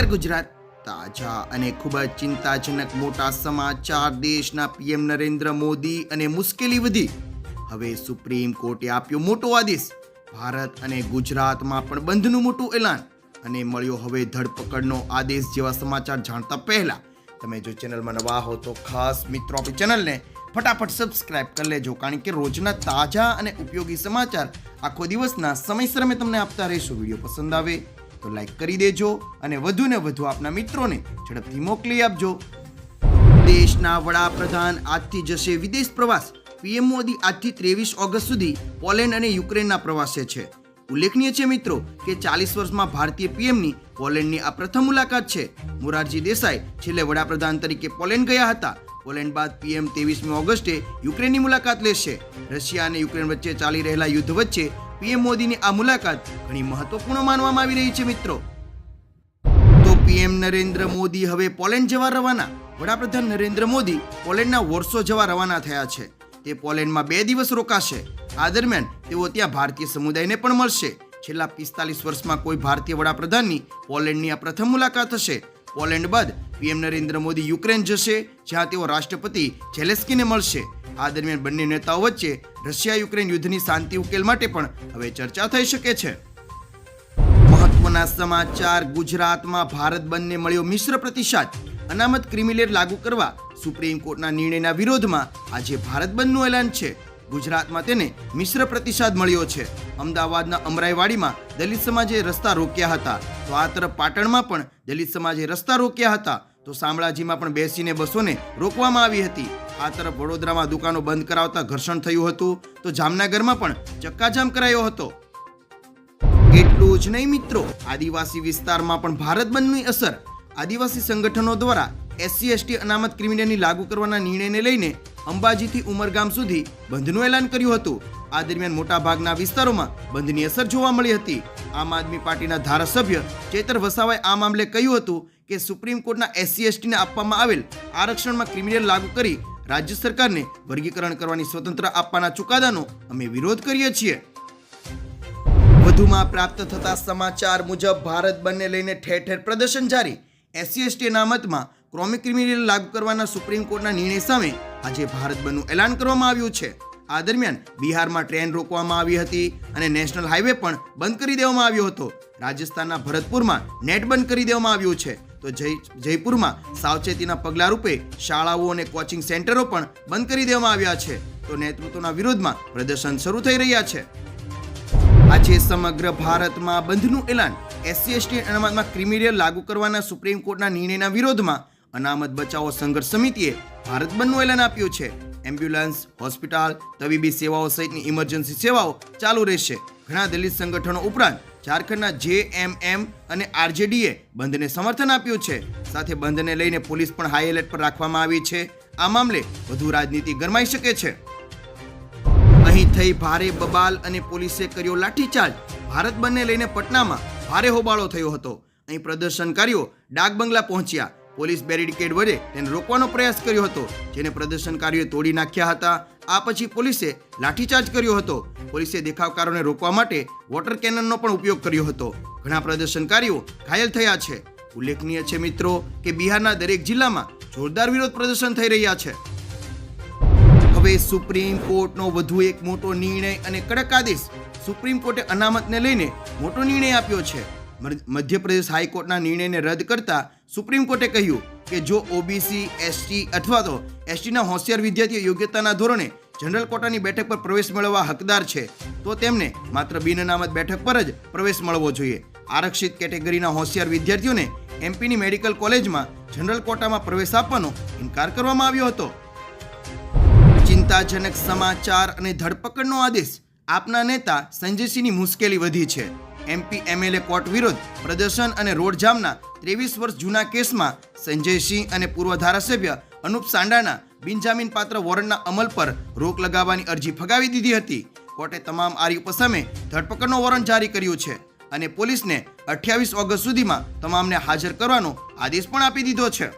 નમસ્કાર ગુજરાત. તાજા અને ખૂબ જ ચિંતાજનક મોટા સમાચાર દેશના પીએમ નરેન્દ્ર મોદી અને મુશ્કેલી વધી. હવે સુપ્રીમ કોર્ટે આપ્યો મોટો આદેશ. ભારત અને ગુજરાતમાં પણ બંધનું મોટું એલાન. અને મળ્યો હવે ધરપકડનો આદેશ જેવા સમાચાર જાણતા પહેલા. તમે જો ચેનલમાં નવા હો તો ખાસ મિત્રો આપણી ચેનલને ફટાફટ સબસ્ક્રાઇબ કરી લેજો, કારણ કે રોજના તાજા અને ઉપયોગી સમાચાર આખો દિવસના સમયસર અમે તમને આપતા રહીશું. વીડિયો પસંદ આવે તો લાઈક કરી દેજો અને વધુ ને વધુ આપના મિત્રોને ઝડપથી મોકલી આપજો. દેશના વડાપ્રધાન આજથી જશે વિદેશ પ્રવાસ. પીએમ મોદી આજથી ત્રેવીસ ઓગસ્ટ સુધી પોલેન્ડ અને યુક્રેનના પ્રવાસે છે. ઉલ્લેખનીય છે મિત્રો કે ચાલીસ વર્ષમાં ભારતીય પીએમની પોલેન્ડની આ પ્રથમ મુલાકાત છે. મોરારજી દેસાઈ છેલ્લે વડાપ્રધાન તરીકે પોલેન્ડ ગયા હતા. પોલેન્ડ બાદ પીએમ ત્રેવીસમી ઓગસ્ટે યુક્રેનની મુલાકાત લેશે. રશિયા અને યુક્રેન વચ્ચે ચાલી રહેલા યુદ્ધ વચ્ચે પીએમ મોદીની આ મુલાકાત ઘણી મહત્વપૂર્ણ માનવામાં આવી રહી છે, મિત્રો. તો પીએમ નરેન્દ્ર મોદી હવે પોલેન્ડ જવા રવાના? વડાપ્રધાન નરેન્દ્ર મોદી પોલેન્ડના વોર્સો જવા રવાના થયા છે. તે પોલેન્ડમાં બે દિવસ રોકાશે. આ દરમિયાન તેઓ ત્યાં ભારતીય સમુદાયને પણ મળશે. છેલ્લા પિસ્તાલીસ વર્ષમાં કોઈ ભારતીય વડાપ્રધાનની પોલેન્ડની આ પ્રથમ મુલાકાત હશે. પોલેન્ડ બાદ પીએમ નરેન્દ્ર મોદી યુક્રેન જશે, જ્યાં તેઓ રાષ્ટ્રપતિ ઝેલેસ્કીને મળશે. આ દરમિયાન બંને નેતાઓ વચ્ચે રશિયા યુક્રેન યુદ્ધની શાંતિ ઉકેલ માટે પણ હવે ચર્ચા થઈ શકે છે. મહત્વના સમાચાર. ગુજરાતમાં ભારત બંને મળ્યો મિશ્ર પ્રતિસાદ. અનામત ક્રિમિલેર લાગુ કરવા સુપ્રીમ કોર્ટના નિર્ણયના વિરોધમાં આજે ભારત બંધનું એલાન છે. ગુજરાતમાં તેને મિશ્ર પ્રતિસાદ મળ્યો છે. અમદાવાદના અમરાઈવાડીમાં દલિત સમાજે રસ્તા રોક્યા હતા. તો આ તરફ પાટણમાં પણ દલિત સમાજે રસ્તા રોક્યા હતા. તો શામળાજીમાં પણ બેસીને બસોને રોકવામાં આવી હતી. આ તરફ વડોદરામાં દુકાનો બંધ કરાવતા ઘર્ષણ થયું હતું, તો જામનગરમાં પણ ચક્કાજામ કરાયો હતો. એટલું જ નહીં મિત્રો, આદિવાસી વિસ્તારમાં પણ ભારત બંધની અસર. આદિવાસી સંગઠનો દ્વારા એસસી, એસટી અનામત ક્રિમિનલની લાગુ કરવાના નિર્ણયને લઈને અંબાજીથી ઉમરગામ સુધી બંધનું એલાન કર્યું હતું. આ દરમિયાન મોટા ભાગના વિસ્તારોમાં બંધની અસર જોવા મળી હતી. આમ આદમી પાર્ટીના ધારાસભ્ય ચેતર વસાવાએ આ મામલે કહ્યું હતું કે સુપ્રીમ કોર્ટના એસસી એસટીને આપવામાં આવેલ આરક્ષણમાં ક્રિમિનલ લાગુ કરી રાજ્ય સરકારને વર્ગીકરણ કરવાની સ્વતંત્ર આપવાના ચુકાદાનો અમે વિરોધ કરીએ છીએ. વધુમાં પ્રાપ્ત થતા સમાચાર મુજબ ભારત બંને લઈને ઠેર ઠેર પ્રદર્શન જારી. એસસી એસટી અનામતમાં ક્રોમિક ક્રિમિનલ લાગુ કરવાના સુપ્રીમ કોર્ટના નિર્ણય સામે આજે ભારત બંધનું એલાન કરવામાં આવ્યું છે. આ દરમિયાન બિહારમાં ટ્રેન રોકવામાં આવી હતી અને નેશનલ હાઈવે પણ બંધ કરી દેવામાં આવ્યો હતો. રાજસ્થાનના ભરતપુરમાં નેટ બંધ કરી દેવામાં આવ્યું છે. તો જય, જયપુરમાં સાવચેતીના પગલાં રૂપે શાળાઓ અને કોચિંગ સેન્ટરો પણ બંધ કરી દેવામાં આવ્યા છે. તો નેતૃત્વના વિરોધમાં પ્રદર્શન શરૂ થઈ રહ્યા છે. આજે સમગ્ર ભારતમાં બંધનું એલાન એસસી, એસટી અનામતમાં ક્રિમિનલ લાગુ કરવાના સુપ્રીમ કોર્ટના નિર્ણયના વિરોધમાં અનામત બચાવો સંઘર્ષ સમિતિએ ભારત બંધનું એલાન આપ્યું છે. એમ્બ્યુલન્સ, હોસ્પિટલ, તબીબી સેવાઓ સહિતની ઇમરજન્સી સેવાઓ ચાલુ રહેશે. ઘણા દલિત સંગઠનો ઉપરાંત ઝારખંડના જે એમ એમ અને આરજેડીએ બંધને સમર્થન આપ્યું છે. સાથે બંધને લઈને પોલીસ પણ હાઈ એલર્ટ પર રાખવામાં આવી છે. આ મામલે વધુ રાજનીતિ ગરમાઈ શકે છે. અહીં થઈ ભારે બબાલ અને પોલીસે કર્યો લાઠીચાર્જ. ભારત બંને લઈને પટનામાં ભારે હોબાળો થયો હતો. અહીં પ્રદર્શનકારીઓ ડાક બંગલા પહોંચ્યા. પોલીસ બેરિકેડ વડે તેને રોકવાનો પ્રયાસ કર્યો હતો, જેને પ્રદર્શનકારીઓએ તોડી નાખ્યા હતા. આ પછી પોલીસે લાઠીચાર્જ કર્યો હતો. પોલીસે દેખાવકારોને રોકવા માટે વોટર કેનનનો પણ ઉપયોગ કર્યો હતો. ઘણા પ્રદર્શનકારીઓ ઘાયલ થયા છે. ઉલ્લેખનીય છે મિત્રો કે બિહારના દરેક જિલ્લામાં જોરદાર વિરોધ પ્રદર્શન થઈ રહ્યા છે. હવે સુપ્રીમ કોર્ટનો વધુ એક મોટો નિર્ણય અને કડક આદેશ સુપ્રીમ કોર્ટે અનામતને લઈને મોટો નિર્ણય આપ્યો છે. મધ્યપ્રદેશ હાઈકોર્ટના નિર્ણયને રદ કરતા સુપ્રીમ કોર્ટે કહ્યું કે જો ઓબીસી એસટી અથવા તો એસટીના હોશિયાર વિદ્યાર્થીઓ યોગ્યતાના ધોરણે જનરલ કોટાની બેઠક પર પ્રવેશ મેળવવા હકદાર છે, તો તેમને માત્ર બિન અનામત બેઠક પર જ પ્રવેશ મળવો જોઈએ. આરક્ષિત કેટેગરીના હોશિયાર વિદ્યાર્થીઓને એમપીની મેડિકલ કોલેજમાં જનરલ કોટામાં પ્રવેશ આપવાનો ઇનકાર કરવામાં આવ્યો હતો. ચિંતાજનક સમાચાર અને ધરપકડનો આદેશ આપના નેતા સંજયસિંહની મુશ્કેલી વધી છે. એમપી એમએલએ કોર્ટ વિરુદ્ધ પ્રદર્શન અને રોડ જામના ત્રેવીસ વર્ષ જૂના કેસમાં સંજયસિંહ અને પૂર્વ ધારાસભ્ય અનુપ સાંડાના બિનજામીન પાત્ર વોરંટના અમલ પર રોક લગાવવાની અરજી ફગાવી દીધી હતી. કોર્ટે તમામ આરોપો સામે ધરપકડનો વોરંટ જારી કર્યું છે અને પોલીસને અઠ્યાવીસ ઓગસ્ટ સુધીમાં તમામને હાજર કરવાનો આદેશ પણ આપી દીધો છે.